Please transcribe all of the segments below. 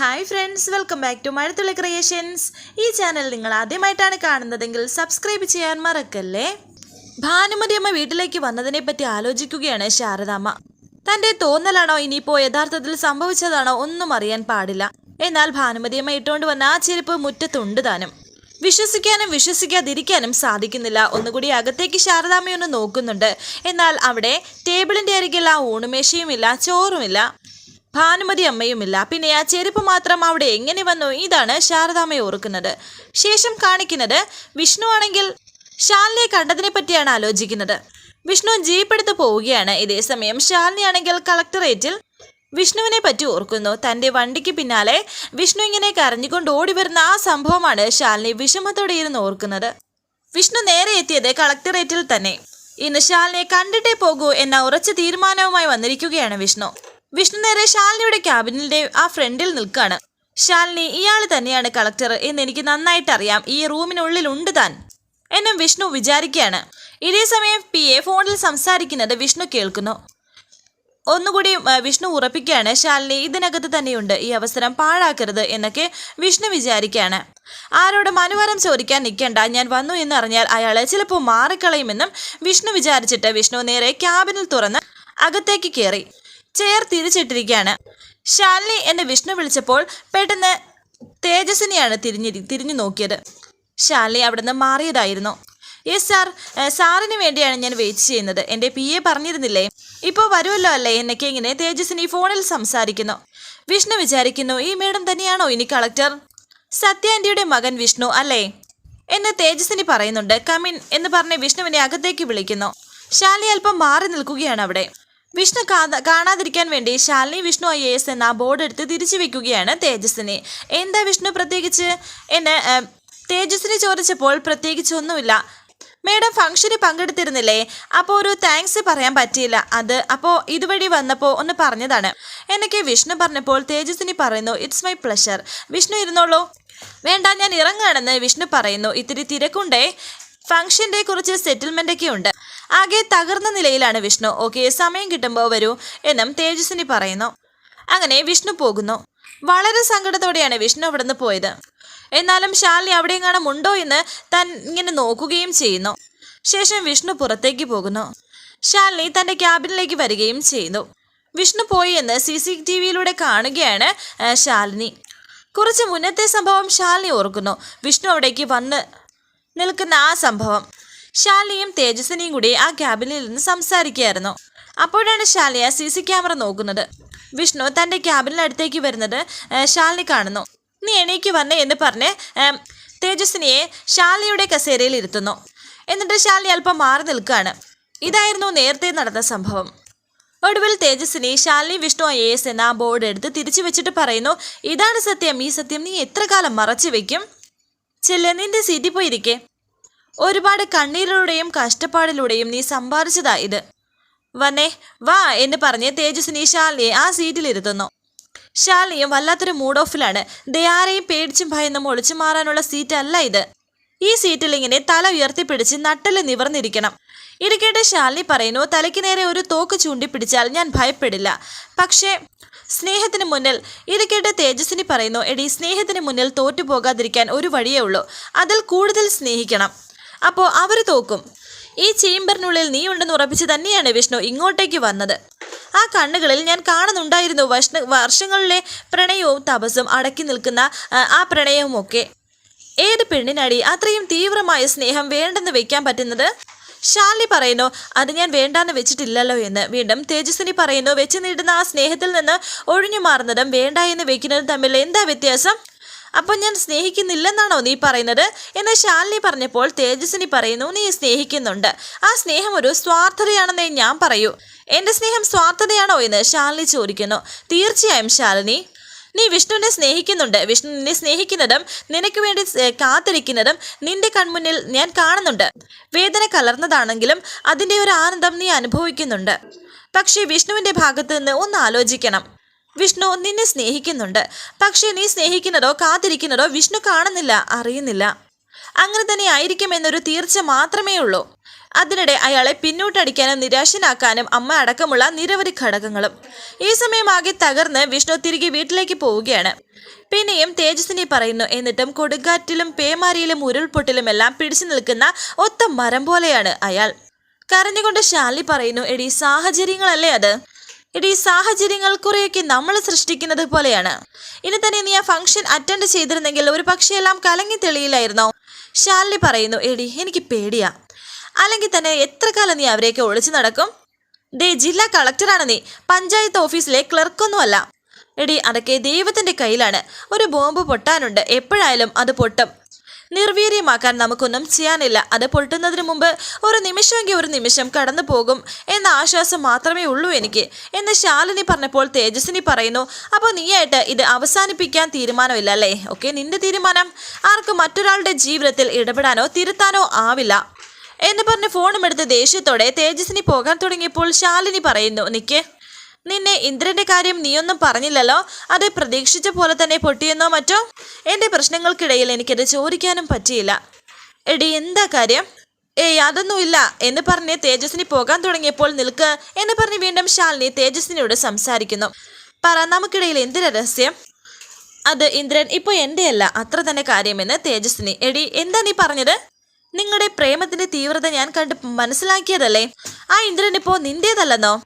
Hi friends welcome back to Mazhathulli creations ഈ channel നിങ്ങൾ ആദ്യമായിട്ടാണ് കാണുന്നതെങ്കിൽ സബ്സ്ക്രൈബ് ചെയ്യാൻ മറക്കല്ലേ? ഭാനുമതി അമ്മ വീട്ടിലേക്ക് വന്നതിനെ പറ്റി ആലോചിക്കുകയാണ് ശാരദാമ്മ. തന്റെ തോന്നലാണോ ഇനിയിപ്പോ യഥാർത്ഥത്തിൽ സംഭവിച്ചതാണോ ഒന്നും അറിയാൻ പാടില്ല. എന്നാൽ ഭാനുമതി അമ്മ ഇട്ടുകൊണ്ട് വന്ന ആ ചെരുപ്പ് മുറ്റത്തുണ്ട് താനും. വിശ്വസിക്കാനും വിശ്വസിക്കാതിരിക്കാനും സാധിക്കുന്നില്ല. ഒന്നുകൂടി അകത്തേക്ക് ശാരദാമ്മയൊന്ന് നോക്കുന്നുണ്ട്. എന്നാൽ അവിടെ ടേബിളിന്റെ അരികിൽ ആ ഊണുമേശയുമില്ല ചോറുമില്ല. ഭാനുമതി അമ്മയുമില്ല. പിന്നെ ആ ചെരുപ്പ് മാത്രം അവിടെ എങ്ങനെ വന്നു? ഇതാണ് ശാരദാമ്മ ഓർക്കുന്നത്. ശേഷം കാണിക്കുന്നത് വിഷ്ണു ആണെങ്കിൽ ശാലിനെ കണ്ടതിനെ പറ്റിയാണ് ആലോചിക്കുന്നത്. വിഷ്ണു ജീപ്പെടുത്ത് പോവുകയാണ്. ഇതേസമയം ശാലിനി ആണെങ്കിൽ കളക്ടറേറ്റിൽ വിഷ്ണുവിനെ പറ്റി ഓർക്കുന്നു. തന്റെ വണ്ടിക്ക് പിന്നാലെ വിഷ്ണു ഇങ്ങനെ കരഞ്ഞുകൊണ്ട് ഓടി വരുന്ന ആ സംഭവമാണ് ശാലിനി വിഷമത്തോടെ ഇരുന്ന് ഓർക്കുന്നത്. വിഷ്ണു നേരെ എത്തിയത് കളക്ടറേറ്റിൽ തന്നെ. ഇന്ന് ശാലിനെ കണ്ടിട്ടേ പോകൂ എന്ന ഉറച്ച തീരുമാനവുമായി വന്നിരിക്കുകയാണ് വിഷ്ണു. വിഷ്ണു നേരെ ശാലിനിയുടെ ക്യാബിനിന്റെ ആ ഫ്രണ്ടിൽ നിൽക്കുകയാണ് ശാലിനി ഇയാൾ തന്നെയാണ് കളക്ടർ എന്ന് എനിക്ക് നന്നായിട്ട് അറിയാം. ഈ റൂമിനുള്ളിൽ ഉണ്ട് താൻ. എന്നും വിഷ്ണു വിചാരിക്കുകയാണ്. ഇതേ സമയം പി എ ഫോണിൽ സംസാരിക്കുന്നത് വിഷ്ണു കേൾക്കുന്നു. ഒന്നുകൂടി വിഷ്ണു ഉറപ്പിക്കുകയാണ്. ശാലിനി ഇതിനകത്ത് തന്നെയുണ്ട്. ഈ അവസരം പാഴാക്കരുത് എന്നൊക്കെ വിഷ്ണു വിചാരിക്കുകയാണ്. ആരോട് മനുവരം ചോദിക്കാൻ നിൽക്കേണ്ട. ഞാൻ വന്നു എന്ന് എന്നറിഞ്ഞാൽ അയാളെ ചിലപ്പോൾ മാറിക്കളയുമെന്നും വിഷ്ണു വിചാരിച്ചിട്ട് വിഷ്ണു നേരെ ക്യാബിനിൽ തുറന്ന് അകത്തേക്ക് കയറി. ചെയർ തിരിച്ചിട്ടിരിക്കുകയാണ്. ശാലിനി എന്നെ വിഷ്ണു വിളിച്ചപ്പോൾ പെട്ടെന്ന് തേജസ്സിനെയാണ് തിരിഞ്ഞി തിരിഞ്ഞു നോക്കിയത്. ശാലിനി അവിടെ നിന്ന് മാറിയതായിരുന്നു. യെസ് സാർ സാറിന് വേണ്ടിയാണ് ഞാൻ വെയിറ്റ് ചെയ്യുന്നത്. എന്റെ പി എ പറഞ്ഞിരുന്നില്ലേ? ഇപ്പോൾ വരുമല്ലോ അല്ലേ? എന്നൊക്കെ ഇങ്ങനെ തേജസ്സിനി ഫോണിൽ സംസാരിക്കുന്നു. വിഷ്ണു വിചാരിക്കുന്നു ഈ മേഡം തന്നെയാണോ ഇനി കളക്ടർ? സത്യാന്റിയുടെ മകൻ വിഷ്ണു അല്ലേ? എന്ന് തേജസ്സിനി പറയുന്നുണ്ട്. കമിൻ എന്ന് പറഞ്ഞ് വിഷ്ണുവിനെ അകത്തേക്ക് വിളിക്കുന്നു. ശാലി അല്പം മാറി നിൽക്കുകയാണ് അവിടെ. വിഷ്ണു കാണാതിരിക്കാൻ വേണ്ടി Shalini Vishnu I A S എന്ന ബോർഡ് എടുത്ത് തിരിച്ചു വെക്കുകയാണ് തേജസ്സിനെ. എന്താ വിഷ്ണു പ്രത്യേകിച്ച്? എന്നെ തേജസ്സിനെ ചോദിച്ചപ്പോൾ പ്രത്യേകിച്ച് ഒന്നുമില്ല. മേഡം ഫംഗ്ഷന് പങ്കെടുത്തിരുന്നില്ലേ? അപ്പോൾ ഒരു താങ്ക്സ് പറയാൻ പറ്റിയില്ല. അത് അപ്പോൾ ഇതുവഴി വന്നപ്പോൾ ഒന്ന് പറഞ്ഞതാണ്. എന്നൊക്കെ വിഷ്ണു പറഞ്ഞപ്പോൾ തേജസ്സിനി പറയുന്നു ഇറ്റ്സ് മൈ പ്ലഷർ വിഷ്ണു ഇരുന്നോളൂ. വേണ്ട ഞാൻ ഇറങ്ങുകയാണെന്ന് വിഷ്ണു പറയുന്നു. ഇത്തിരി തിരക്കുണ്ടേ. ഫംഗ്ഷന്റെ കുറിച്ച് സെറ്റിൽമെന്റ് ഒക്കെ ഉണ്ട്. ആകെ തകർന്ന നിലയിലാണ് വിഷ്ണു. ഓക്കെ സമയം കിട്ടുമ്പോൾ വരൂ എന്നും തേജസ്വിനി പറയുന്നു. അങ്ങനെ വിഷ്ണു പോകുന്നു. വളരെ സങ്കടത്തോടെയാണ് വിഷ്ണു അവിടെ നിന്ന് പോയത്. എന്നാലും ശാലിനി അവിടെയും കാണാൻ ഉണ്ടോ എന്ന് താൻ ഇങ്ങനെ നോക്കുകയും ചെയ്യുന്നു. ശേഷം വിഷ്ണു പുറത്തേക്ക് പോകുന്നു. ശാലിനി തന്റെ ക്യാബിനിലേക്ക് വരികയും ചെയ്യുന്നു. വിഷ്ണു പോയി എന്ന് സി സി ടി വിയിലൂടെ കാണുകയാണ് ഷാലിനി കുറച്ച് മുന്നത്തെ സംഭവം ഷാലിനി ഓർക്കുന്നു. വിഷ്ണു അവിടേക്ക് വന്ന് നിൽക്കുന്ന ആ സംഭവം. ശാലിയും തേജസ്വിനിയും കൂടി ആ ക്യാബിനിൽ നിന്ന് സംസാരിക്കുകയായിരുന്നു. അപ്പോഴാണ് ശാലിയ സി സി ക്യാമറ നോക്കുന്നത്. വിഷ്ണു തന്റെ ക്യാബിനടുത്തേക്ക് വരുന്നത് ശാലിനി കാണുന്നു. നീ എണീക്ക് വന്നേ എന്ന് പറഞ്ഞ് തേജസ്വിനിയെ ശാലിയുടെ കസേരയിൽ ഇരുത്തുന്നു. എന്നിട്ട് ശാലി അല്പം മാറി നിൽക്കുകയാണ്. ഇതായിരുന്നു നേരത്തെ നടന്ന സംഭവം. ഒടുവിൽ തേജസ്വിനി ശാലിനി വിഷ്ണു ഐ എസ് എന്ന ആ ബോർഡ് എടുത്ത് തിരിച്ചു വെച്ചിട്ട് പറയുന്നു ഇതാണ് സത്യം. ഈ സത്യം നീ എത്ര കാലം മറച്ചു വെക്കും? ചെല്ല് നിന്റെ സീറ്റിൽ പോയിരിക്കെ. ഒരുപാട് കണ്ണീരിലൂടെയും കഷ്ടപ്പാടിലൂടെയും നീ സമ്പാദിച്ചതാ ഇത്. വന്നേ വാ എന്ന് പറഞ്ഞ് തേജസ്വിനി ശാലിനിയെ ആ സീറ്റിലിരുത്തുന്നു. ശാലിനിയും വല്ലാത്തൊരു മൂഡ് ഓഫിലാണ് ദയാരെയും പേടിച്ചും ഭയന്നും ഒളിച്ചു മാറാനുള്ള സീറ്റ് അല്ല ഇത്. ഈ സീറ്റിൽ ഇങ്ങനെ തല ഉയർത്തിപ്പിടിച്ച് നട്ടൽ നിവർന്നിരിക്കണം. ഇടയ്ക്കേട്ട് കേട്ട് ശാലിനി പറയുന്നു തലയ്ക്ക് നേരെ ഒരു തോക്ക് ചൂണ്ടിപ്പിടിച്ചാൽ ഞാൻ ഭയപ്പെടില്ല. പക്ഷേ സ്നേഹത്തിന് മുന്നിൽ ഇത് കേട്ട് തേജസ്വിനി പറയുന്നു എടി സ്നേഹത്തിന് മുന്നിൽ തോറ്റു പോകാതിരിക്കാൻ ഒരു വഴിയേ ഉള്ളൂ. അതിൽ കൂടുതൽ സ്നേഹിക്കണം. അപ്പോൾ അവർ തോക്കും ഈ ചേംബറിനുള്ളിൽ നീ ഉണ്ടെന്ന് ഉറപ്പിച്ച് തന്നെയാണ് വിഷ്ണു ഇങ്ങോട്ടേക്ക് വന്നത്. ആ കണ്ണുകളിൽ ഞാൻ കാണുന്നുണ്ടായിരുന്നു വർഷ വർഷങ്ങളിലെ പ്രണയവും തപസ്സും അടക്കി നിൽക്കുന്ന ആ, പ്രണയവുമൊക്കെ. ഏത് പെണ്ണിനടി അത്രയും തീവ്രമായ സ്നേഹം വേണ്ടെന്ന് വെക്കാൻ പറ്റുന്നത്? ശാലി പറയുന്നു അത് ഞാൻ വേണ്ടാന്ന് വെച്ചിട്ടില്ലല്ലോ എന്ന്. വീണ്ടും തേജസ്വിനി പറയുന്നു വെച്ച് നീട്ടുന്ന ആ സ്നേഹത്തിൽ നിന്ന് ഒഴിഞ്ഞു മാറുന്നതും വേണ്ട എന്ന് വെക്കുന്നതും തമ്മിൽ എന്താ വ്യത്യാസം? അപ്പോൾ ഞാൻ സ്നേഹിക്കുന്നില്ലെന്നാണോ നീ പറയുന്നത്? എന്ന് ശാലിനി പറഞ്ഞപ്പോൾ തേജസ്വിനി പറയുന്നു നീ സ്നേഹിക്കുന്നുണ്ട്. ആ സ്നേഹം ഒരു സ്വാർത്ഥതയാണെന്നേ ഞാൻ പറയൂ. എന്റെ സ്നേഹം സ്വാർത്ഥതയാണോ? എന്ന് ശാലിനി ചോദിക്കുന്നു. തീർച്ചയായും ശാലിനി. നീ വിഷ്ണുവിനെ സ്നേഹിക്കുന്നുണ്ട്. വിഷ്ണു നിന്നെ സ്നേഹിക്കുന്നതും നിനക്ക് വേണ്ടി കാത്തിരിക്കുന്നതും നിന്റെ കൺമുന്നിൽ ഞാൻ കാണുന്നുണ്ട്. വേദന കലർന്നതാണെങ്കിലും അതിന്റെ ഒരു ആനന്ദം നീ അനുഭവിക്കുന്നുണ്ട്. പക്ഷേ വിഷ്ണുവിന്റെ ഭാഗത്ത് നിന്ന് ഒന്ന് ആലോചിക്കണം. വിഷ്ണു നിന്നെ സ്നേഹിക്കുന്നുണ്ട്. പക്ഷേ നീ സ്നേഹിക്കുന്നതോ കാത്തിരിക്കുന്നതോ വിഷ്ണു കാണുന്നില്ല അറിയുന്നില്ല. അങ്ങനെ തന്നെ ആയിരിക്കും എന്നൊരു തീർച്ച മാത്രമേ ഉള്ളൂ അതിനിടെ അയാളെ പിന്നോട്ടടിക്കാനും നിരാശനാക്കാനും അമ്മ അടക്കമുള്ള നിരവധി ഘടകങ്ങളും ഈ സമയം ആകെ തകർന്ന് വിഷ്ണു തിരികെ വീട്ടിലേക്ക് പോവുകയാണ്. പിന്നെയും തേജസ്സിനെ പറയുന്നു എന്നിട്ടും കൊടുങ്കാറ്റിലും പേമാരിയിലും ഉരുൾപൊട്ടിലുമെല്ലാം പിടിച്ചു നിൽക്കുന്ന ഒത്ത മരം പോലെയാണ് അയാൾ. കരഞ്ഞുകൊണ്ട് ശാലി പറയുന്നു എടി സാഹചര്യങ്ങളല്ലേ അത്? എടി സാഹചര്യങ്ങൾ കുറെയൊക്കെ നമ്മൾ സൃഷ്ടിക്കുന്നത് പോലെയാണ്. ഇനി തന്നെ നീ ആ ഫംഗ്ഷൻ അറ്റൻഡ് ചെയ്തിരുന്നെങ്കിൽ ഒരു പക്ഷേ എല്ലാം കലങ്ങി തെളിയില്ലായിരുന്നോ? ശാലിനി പറയുന്നു എടി എനിക്ക് പേടിയാ. അല്ലെങ്കിൽ തന്നെ എത്ര കാലം നീ അവരെയൊക്കെ ഒളിച്ചു നടക്കും? ഡേ ജില്ലാ കളക്ടറാണ് നീ. പഞ്ചായത്ത് ഓഫീസിലെ ക്ലർക്കൊന്നുമല്ല. എടി അതൊക്കെ ദൈവത്തിന്റെ കയ്യിലാണ്. ഒരു ബോംബ് പൊട്ടാനുണ്ട്. എപ്പോഴായാലും അത് പൊട്ടും. നിർവീര്യമാക്കാൻ നമുക്കൊന്നും ചെയ്യാനില്ല. അത് പൊട്ടുന്നതിന് മുമ്പ് ഒരു നിമിഷമെങ്കിൽ ഒരു നിമിഷം കടന്നു പോകും എന്ന ആശ്വാസം മാത്രമേ ഉള്ളൂ എനിക്ക്. എന്ന് ശാലിനി പറഞ്ഞപ്പോൾ തേജസ്വിനി പറയുന്നു അപ്പോൾ നീയായിട്ട് ഇത് അവസാനിപ്പിക്കാൻ തീരുമാനമില്ല അല്ലേ ഓക്കെ നിന്റെ തീരുമാനം ആർക്കും മറ്റൊരാളുടെ ജീവിതത്തിൽ ഇടപെടാനോ തിരുത്താനോ ആവില്ല. എന്ന് പറഞ്ഞ് ഫോണും എടുത്ത് ദേഷ്യത്തോടെ തേജസ്സിനി പോകാൻ തുടങ്ങിയപ്പോൾ ശാലിനി പറയുന്നു നിക്ക് നിന്നെ ഇന്ദ്രന്റെ കാര്യം നീയൊന്നും പറഞ്ഞില്ലല്ലോ? അത് പ്രതീക്ഷിച്ച പോലെ തന്നെ പൊട്ടിയെന്നോ മറ്റോ? എന്റെ പ്രശ്നങ്ങൾക്കിടയിൽ എനിക്കത് ചോദിക്കാനും പറ്റിയില്ല. എടി എന്താ കാര്യം? ഏയ് അതൊന്നുമില്ല എന്ന് പറഞ്ഞ് തേജസ്വിനി പോകാൻ തുടങ്ങിയപ്പോൾ നിൽക്ക് എന്ന് പറഞ്ഞ് വീണ്ടും ശാലിനി തേജസ്വിനിയോട് സംസാരിക്കുന്നു. പറ നമുക്കിടയിൽ എന്തിനാ രഹസ്യം? അത് ഇന്ദ്രൻ ഇപ്പോൾ എന്റെയല്ല അത്ര തന്നെ കാര്യമെന്ന് തേജസ്വിനി എടി എന്താ നീ പറഞ്ഞത്? നിങ്ങളുടെ പ്രേമത്തിന്റെ തീവ്രത ഞാൻ കണ്ട് മനസ്സിലാക്കിയതല്ലേ? ആ ഇന്ദ്രൻ ഇപ്പോ നിന്റേതല്ലെന്നോ?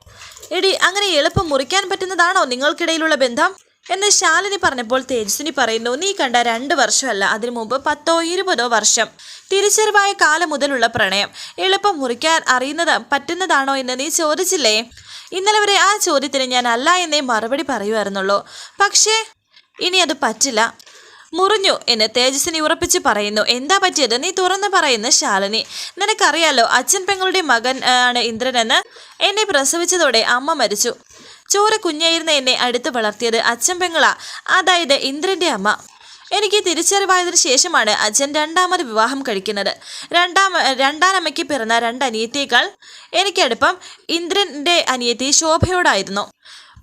എടി അങ്ങനെ എളുപ്പം മുറിക്കാൻ പറ്റുന്നതാണോ നിങ്ങൾക്കിടയിലുള്ള ബന്ധം? എന്ന് ശാലിനി പറഞ്ഞപ്പോൾ തേജസ്വിനി പറയുന്നു നീ കണ്ട രണ്ട് വർഷമല്ല അതിനു മുമ്പ് പത്തോ ഇരുപതോ വർഷം. തിരിച്ചറിവായ കാലം മുതലുള്ള പ്രണയം. എളുപ്പം മുറിക്കാൻ അറിയുന്നത് പറ്റുന്നതാണോ എന്ന് നീ ചോദിച്ചില്ലേ? ഇന്നലെ വരെ ആ ചോദ്യത്തിന് ഞാൻ അല്ല എന്നേ മറുപടി പറയുമായിരുന്നുള്ളൂ പക്ഷേ ഇനി അത് പറ്റില്ല. മുറിഞ്ഞു എന്ന് തേജസ്വിനി ഉറപ്പിച്ച് പറയുന്നു. എന്താ പറ്റിയത്? നീ തുറന്നു പറയുന്ന ശാലിനി. നിനക്കറിയാലോ അച്ഛൻ പെങ്ങളുടെ മകൻ ആണ് ഇന്ദ്രനെന്ന്. എന്നെ പ്രസവിച്ചതോടെ അമ്മ മരിച്ചു. ചോര കുഞ്ഞായിരുന്ന എന്നെ അടുത്ത് വളർത്തിയത്. അച്ഛൻ പെങ്ങളാ. അതായത് ഇന്ദ്രന്റെ അമ്മ. എനിക്ക് തിരിച്ചറിവായതിനു ശേഷമാണ് അച്ഛൻ രണ്ടാമത് വിവാഹം കഴിക്കുന്നത്. രണ്ടാം രണ്ടാനമ്മയ്ക്ക് പിറന്ന രണ്ട് അനിയത്തേക്കാൾ എനിക്കടുപ്പം ഇന്ദ്രന്റെ അനിയത്തി ശോഭയോടായിരുന്നു.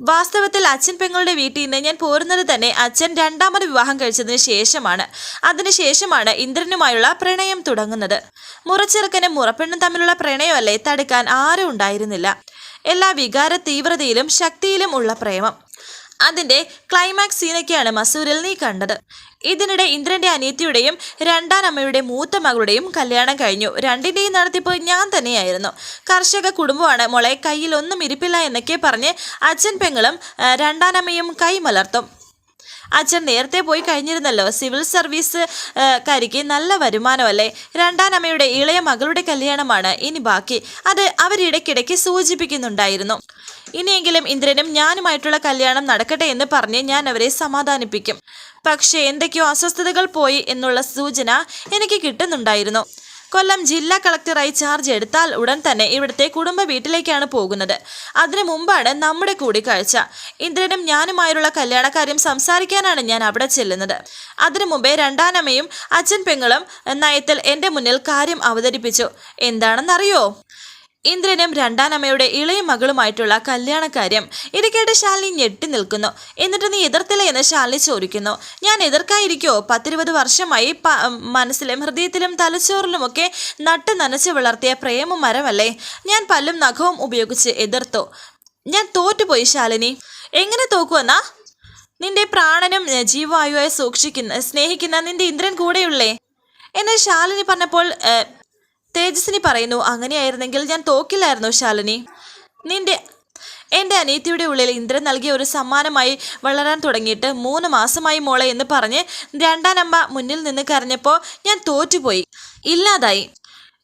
വാസ്തവത്തിൽ അച്ഛൻ പെങ്ങളുടെ വീട്ടിൽ നിന്ന് ഞാൻ പോരുന്നത് തന്നെ അച്ഛൻ രണ്ടാമത് വിവാഹം കഴിച്ചതിന് ശേഷമാണ്. അതിനുശേഷമാണ് ഇന്ദ്രനുമായുള്ള പ്രണയം തുടങ്ങുന്നത്. മുറച്ചെറുക്കനും മുറപ്പെണ്ണും തമ്മിലുള്ള പ്രണയമല്ലേ തടുക്കാൻ ആരും ഉണ്ടായിരുന്നില്ല. എല്ലാ വികാര തീവ്രതയിലും ശക്തിയിലും ഉള്ള പ്രേമം. അതിന്റെ ക്ലൈമാക്സ് സീനൊക്കെയാണ് മസൂരിൽ നീ കണ്ടത്. ഇതിനിടെ ഇന്ദ്രന്റെ അനിയത്തിയുടെയും രണ്ടാനമ്മയുടെ മൂത്ത മകളുടെയും കല്യാണം കഴിഞ്ഞു. രണ്ടിന്റെയും നടത്തിപ്പ് ഞാൻ തന്നെയായിരുന്നു. കർഷക കുടുംബമാണ്. മോളെ കയ്യിൽ ഒന്നും ഇരിപ്പില്ല എന്നൊക്കെ പറഞ്ഞ് അച്ഛൻ പെങ്ങളും രണ്ടാനമ്മയും കൈമലർത്തും അച്ഛൻ നേരത്തെ പോയി കഴിഞ്ഞിരുന്നല്ലോ. സിവിൽ സർവീസ് കാരിക്ക് നല്ല വരുമാനമല്ലേ? രണ്ടാനമ്മയുടെ ഇളയ മകളുടെ കല്യാണമാണ് ഇനി ബാക്കി. അത് അവരിടയ്ക്കിടയ്ക്ക് സൂചിപ്പിക്കുന്നുണ്ടായിരുന്നു. ഇനിയെങ്കിലും ഇന്ദ്രനും ഞാനുമായിട്ടുള്ള കല്യാണം നടക്കട്ടെ എന്ന് പറഞ്ഞ് ഞാൻ അവരെ സമാധാനിപ്പിക്കും. പക്ഷേ എന്തൊക്കെയോ അസ്വസ്ഥതകൾ പോയി എന്നുള്ള സൂചന എനിക്ക് കിട്ടുന്നുണ്ടായിരുന്നു. കൊല്ലം ജില്ലാ കളക്ടറായി ചാർജ് എടുത്താൽ ഉടൻ തന്നെ ഇവിടുത്തെ കുടുംബ വീട്ടിലേക്കാണ് പോകുന്നത്. അതിനു മുമ്പാണ് നമ്മുടെ കൂടിക്കാഴ്ച. ഇന്ദ്രനും ഞാനുമായുള്ള കല്യാണക്കാര്യം സംസാരിക്കാനാണ് ഞാൻ അവിടെ ചെല്ലുന്നത്. അതിനു മുമ്പേ രണ്ടാനമ്മയും അച്ഛൻ പെങ്ങളും നയത്തിൽ എന്റെ മുന്നിൽ കാര്യം അവതരിപ്പിച്ചു. എന്താണെന്നറിയോ? ഇന്ദ്രനും രണ്ടാനമ്മയുടെ ഇളയ മകളുമായിട്ടുള്ള കല്യാണക്കാര്യം ഇത് കേട്ട് ശാലിനി ഞെട്ടി നിൽക്കുന്നു. എന്നിട്ട് നീ എതിർത്തില്ല എന്ന് ശാലിനി ചോദിക്കുന്നു. ഞാൻ എതിർക്കായിരിക്കോ? പത്തിരുപത് വർഷമായി മനസ്സിലും ഹൃദയത്തിലും തലച്ചോറിലുമൊക്കെ നട്ട് നനച്ച് വളർത്തിയ പ്രേമ മരമല്ലേ? ഞാൻ പല്ലും നഖവും ഉപയോഗിച്ച് എതിർത്തു. ഞാൻ തോറ്റുപോയി ശാലിനി. എങ്ങനെ തോക്കുവെന്നാ നിന്റെ പ്രാണനും ജീവവായുവായി സൂക്ഷിക്കുന്ന സ്നേഹിക്കുന്ന നിന്റെ ഇന്ദ്രൻ കൂടെയുള്ളേ? എന്നെ ശാലിനി പറഞ്ഞപ്പോൾ തേജസ്വിനി പറയുന്നു അങ്ങനെയായിരുന്നെങ്കിൽ ഞാൻ തോക്കില്ലായിരുന്നു ശാലിനി? നിന്റെ എന്റെ അനിയത്തിയുടെ ഉള്ളിൽ ഇന്ദ്രൻ നൽകിയ ഒരു സമ്മാനമായി വളരാൻ തുടങ്ങിയിട്ട് മൂന്ന് മാസമായി മോളെ എന്ന് പറഞ്ഞ് രണ്ടാനമ്മ മുന്നിൽ നിന്ന് കരഞ്ഞപ്പോൾ ഞാൻ തോറ്റുപോയി. ഇല്ലാതായി.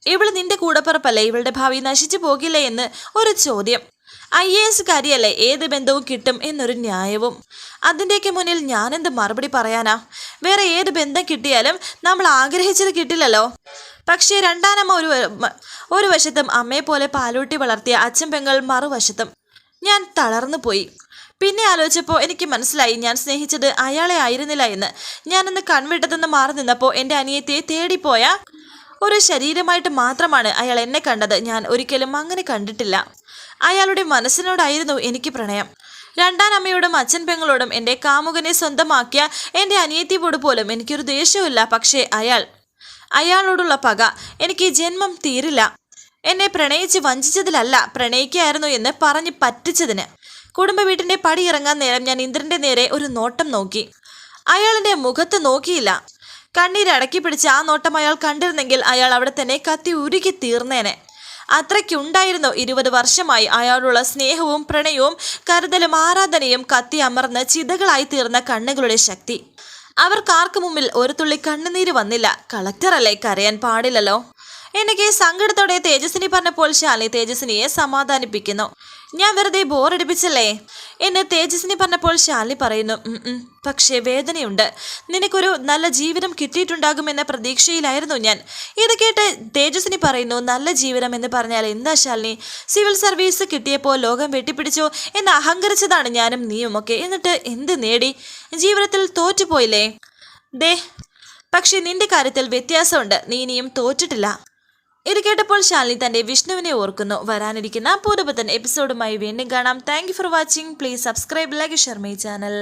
ഇവൾ നിന്റെ കൂടപ്പുറപ്പല്ലേ? ഇവളുടെ ഭാവി നശിച്ചു പോകില്ലേ എന്ന് ഒരു ചോദ്യം. ഐ എ എസ് കാര്യല്ലേ ഏത് ബന്ധവും കിട്ടും എന്നൊരു ന്യായവും. അതിന്റെയൊക്കെ മുന്നിൽ ഞാനെന്ത് മറുപടി പറയാനാ? വേറെ ഏത് ബന്ധം കിട്ടിയാലും നമ്മൾ ആഗ്രഹിച്ചത് കിട്ടില്ലല്ലോ. പക്ഷേ രണ്ടാനമ്മ ഒരു ഒരു വശത്തും അമ്മയെ പോലെ പാലൂട്ടി വളർത്തിയ അച്ഛൻ പെങ്ങൾ മറുവശത്തും ഞാൻ തളർന്നു പോയി. പിന്നെ ആലോചിച്ചപ്പോൾ എനിക്ക് മനസ്സിലായി ഞാൻ സ്നേഹിച്ചത് അയാളെ ആയിരുന്നില്ല എന്ന്. ഞാനന്ന് കൺവിട്ടതെന്ന് മാറി നിന്നപ്പോൾ എന്റെ അനിയത്തെ തേടിപ്പോയ ഒരു ശരീരമായിട്ട് മാത്രമാണ് അയാൾ എന്നെ കണ്ടത്. ഞാൻ ഒരിക്കലും അങ്ങനെ കണ്ടിട്ടില്ല. അയാളുടെ മനസ്സിനോടായിരുന്നു എനിക്ക് പ്രണയം. രണ്ടാം അമ്മയോടും അച്ഛൻ പെങ്ങളോടും എന്റെ കാമുകനെ സ്വന്തമാക്കിയ എന്റെ അനിയത്തിയോട് പോലും എനിക്കൊരു ദേഷ്യമില്ല പക്ഷേ അയാൾ അയാളോടുള്ള പക. എനിക്ക് ജന്മം തീരില്ല. എന്നെ പ്രണയിച്ച് വഞ്ചിച്ചതിലല്ല പ്രണയിക്കായിരുന്നു എന്ന് പറഞ്ഞ് പറ്റിച്ചതിന്. കുടുംബ വീട്ടിന്റെ പടി ഇറങ്ങാൻ നേരം ഞാൻ ഇന്ദ്രന്റെ നേരെ ഒരു നോട്ടം നോക്കി. അയാളിന്റെ മുഖത്ത് നോക്കിയില്ല. കണ്ണീർ അടക്കി പിടിച്ച് ആ നോട്ടം അയാൾ കണ്ടിരുന്നെങ്കിൽ അയാൾ അവിടെ തന്നെ കത്തി ഉരുകി തീർന്നേനെ. അത്രയ്ക്കുണ്ടായിരുന്നു ഇരുപത് വർഷമായി അയാളുള്ള സ്നേഹവും പ്രണയവും കരുതലും ആരാധനയും കത്തി അമർന്ന് ചിതകളായി തീർന്ന കണ്ണുകളുടെ ശക്തി. അവർക്കാർക്കു മുമ്പിൽ ഒരു തുള്ളി കണ്ണുനീര് വന്നില്ല. കളക്ടറല്ലേ കരയാൻ പാടില്ലല്ലോ? എനിക്ക് സങ്കടത്തോടെ തേജസ്വിനി പറഞ്ഞപ്പോൾ ശാലി തേജസ്വിനിയെ സമാധാനിപ്പിക്കുന്നു. ഞാൻ വെറുതെ ബോറടിപ്പിച്ചല്ലേ? എന്നെ തേജസ്വിനി പറഞ്ഞപ്പോൾ ശാലി പറയുന്നു "ഉം ഉം, പക്ഷേ വേദനയുണ്ട്. നിനക്കൊരു നല്ല ജീവിതം കിട്ടിയിട്ടുണ്ടാകുമെന്ന പ്രതീക്ഷയിലായിരുന്നു ഞാൻ. ഇത് കേട്ട് തേജസ്വിനി പറയുന്നു നല്ല ജീവിതം എന്ന് പറഞ്ഞാൽ എന്താ ശാലിനി? സിവിൽ സർവീസ് കിട്ടിയപ്പോൾ ലോകം വെട്ടിപ്പിടിച്ചോ എന്ന് അഹങ്കരിച്ചതാണ് ഞാനും നീയുമൊക്കെ. എന്നിട്ട് എന്ത് നേടി? ജീവിതത്തിൽ തോറ്റുപോയില്ലേ? ദേ പക്ഷെ നിന്റെ കാര്യത്തിൽ വ്യത്യാസമുണ്ട്. നീ ഇനിയും തോറ്റിട്ടില്ല. ഇത് കേട്ടപ്പോൾ ശാലിനി തന്റെ വിഷ്ണുവിനെ ഓർക്കുന്നു. വരാനിരിക്കുന്ന പൂർവപുത്തൻ എപ്പിസോഡുമായി വീണ്ടും കാണാം. Thank for watching please subscribe like share my channel